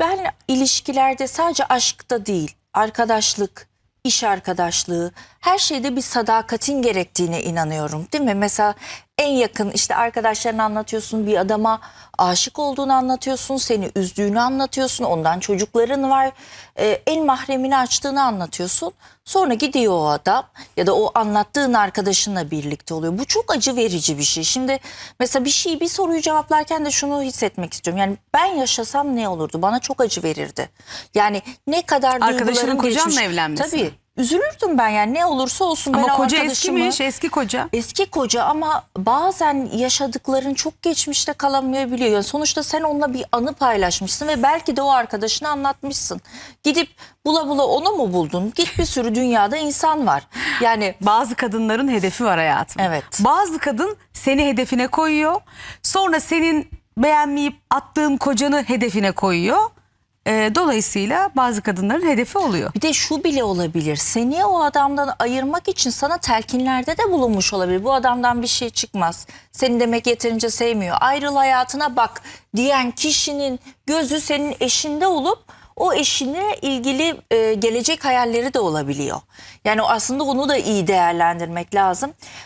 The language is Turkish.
Ben ilişkilerde sadece aşkta değil, arkadaşlık, iş arkadaşlığı, her şeyde bir sadakatin gerektiğine inanıyorum. Değil mi? Mesela en yakın işte arkadaşlarına anlatıyorsun, bir adama aşık olduğunu anlatıyorsun, seni üzdüğünü anlatıyorsun, ondan çocukların var, e, en mahremini açtığını anlatıyorsun. Sonra gidiyor o adam ya da o anlattığın arkadaşınla birlikte oluyor. Bu çok acı verici bir şey. Şimdi mesela bir şeyi bir soruyu cevaplarken de şunu hissetmek istiyorum. Yani ben yaşasam ne olurdu? Bana çok acı verirdi. Yani ne kadar Arkadaşının duygularım kocanla geçmiş. evlenmesi. Tabii. Üzülürdüm ben yani ne olursa olsun ben Ama o koca arkadaşımı- eskimiş, eski koca. Eski koca ama bazen yaşadıkların çok geçmişte kalamayabiliyor. Yani sonuçta sen onunla bir anı paylaşmışsın ve belki de o arkadaşına anlatmışsın. Gidip bula bula onu mu buldun? Git bir sürü dünyada insan var. Yani Bazı kadınların hedefi var hayatım. Evet. Bazı kadın seni hedefine koyuyor. Sonra senin beğenmeyip attığın kocanı hedefine koyuyor. Ee, dolayısıyla bazı kadınların hedefi oluyor. bir de şu bile olabilir. Seni o adamdan ayırmak için sana telkinlerde de bulunmuş olabilir. Bu adamdan bir şey çıkmaz. Seni demek yeterince sevmiyor. Ayrıl hayatına bak diyen kişinin gözü senin eşinde olup o eşine ilgili e, gelecek hayalleri de olabiliyor. Yani aslında onu da iyi değerlendirmek lazım.